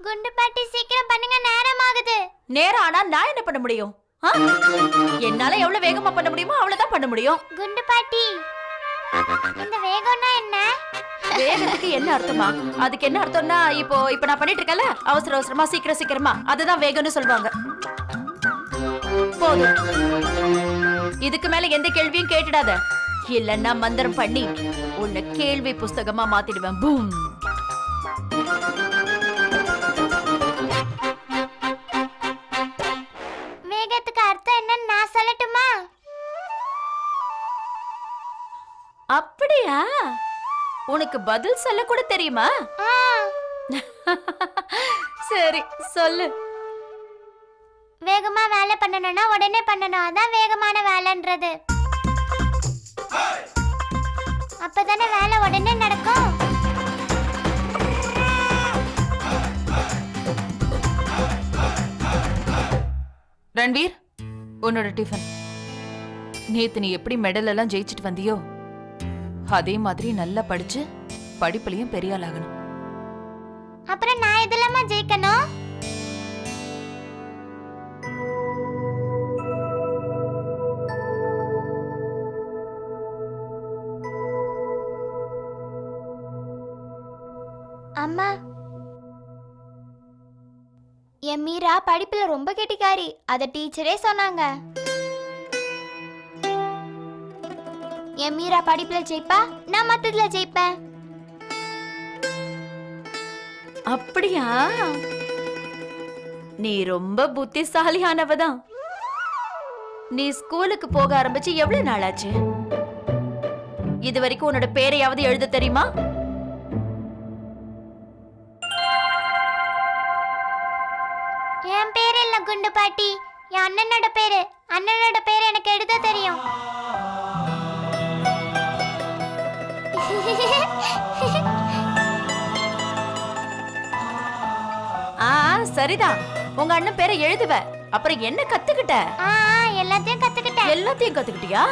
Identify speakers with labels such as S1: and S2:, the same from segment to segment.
S1: குண்டு பாட்டி சீக்கிரம் பண்ணுங்க நேரம் ஆகுது
S2: நேரம் ஆனா நான் என்ன பண்ண முடியும்? ஆ? என்னால எவ்வளவு வேகமா பண்ண முடியுமோ அவ்வளவுதான் பண்ண முடியும்.
S1: குண்டு பாட்டி இந்த வேகம்னா என்ன?
S2: வேகத்துக்கு என்ன அர்த்தமா? அதுக்கு என்ன அர்த்தம்னா இப்போ இப்ப நான் பண்ணிட்டு இருக்கேன்ல அவசர அவசரமா சீக்கிரம் சீக்கிரமா அதுதான் வேகம்னு சொல்லுவாங்க. போதும். இதுக்கு மேல எந்த கேள்வியும் கேட்டுடாத. இல்லன்னா மந்திரம் பண்ணி உன்னை கேள்வி புஸ்தகமா மாத்திடுவேன். பூம். உனக்கு பதில் சொல்ல கூட தெரியுமா? சரி சொல்லு.
S1: வேகமா வேலை பண்ணணும்னா உடனே பண்ணணும். அதான் வேகமான வேலைன்றது. அப்பதானே வேலை உடனே நடக்கும்.
S2: ரன்வீர் உன்னோட டிஃபன் நேத்து நீ எப்படி மெடல் எல்லாம் ஜெயிச்சிட்டு வந்தியோ? அதே மாதிரி நல்லா படிச்சு படிப்புலயும் பெரிய ஆள் ஆகணும்
S1: அப்புறம் நான் இதெல்லாமா ஜெயிக்கணும்? அம்மா. என் மீரா படிப்புல ரொம்ப கெட்டிக்காரி. அத டீச்சரே சொன்னாங்க. என் மீரா படிப்புல ஜெயிப்பா? நான் மத்ததுல ஜெயிப்பேன்.
S2: அப்படியா? நீ ரொம்ப புத்திசாலியானவதான். நீ ஸ்கூலுக்கு போக ஆரம்பிச்சு எவ்வளவு நாள் ஆச்சு இது வரைக்கும் உன்னோட பேரையாவது எழுத தெரியுமா?
S1: என் பேர் இல்ல குண்டு பாட்டி. என் அண்ணனோட பேரு. அண்ணனோட பேர் எனக்கு எழுத தெரியும்.
S2: சரிதான். உங்க அண்ணன் பேரை எழுதுவ. அப்புறம் என்ன கத்துக்கிட்ட?
S1: எல்லாத்தையும் கத்துக்கிட்டேன்
S2: எல்லாத்தையும் கத்துக்கிட்டியா?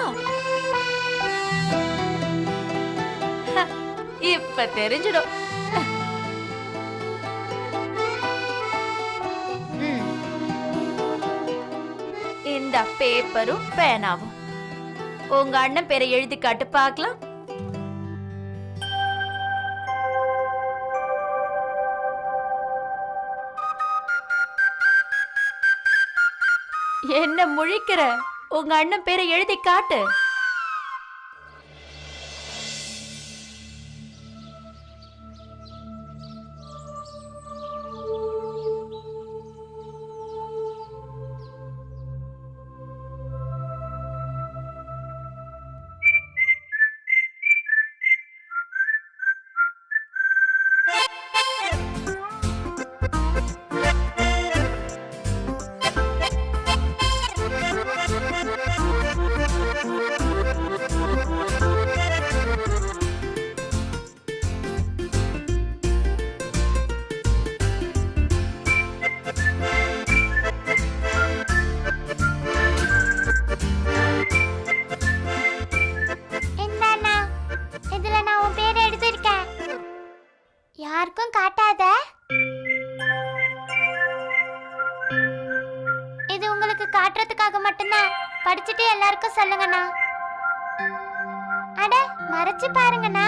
S2: இப்ப தெரிஞ்சிடும். இந்த பேப்பரும் பேனாவும் உங்க அண்ணன் பேரை எழுதி காட்டு பார்க்கலாம். என்ன முழிக்கிற? உங்க அண்ணன் பேரை எழுதி காட்டு.
S1: மட்டும்தான். படிச்சுட்டு எல்லாருக்கும் சொல்லுங்கண்ணா. அட மறைச்சு பாருங்கண்ணா.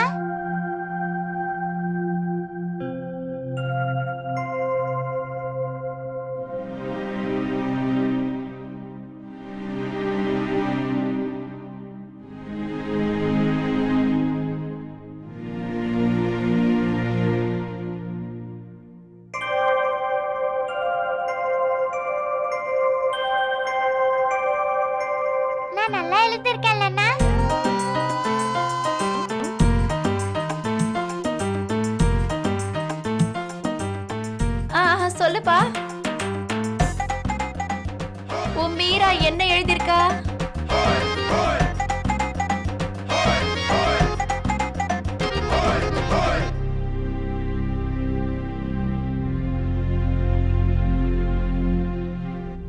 S2: ஆ சொல்லுப்பா. உன் மீரா என்ன எழுதியிருக்கா?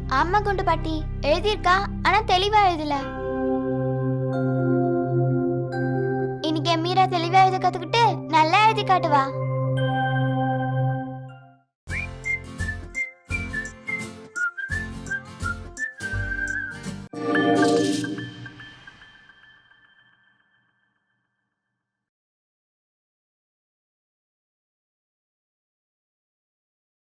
S1: ஆமா குண்டு பாட்டி எழுதியிருக்கா ஆனா தெளிவா எழுதல. எழுத கத்துக்கிட்டு நல்லா எழுதி காட்டுவா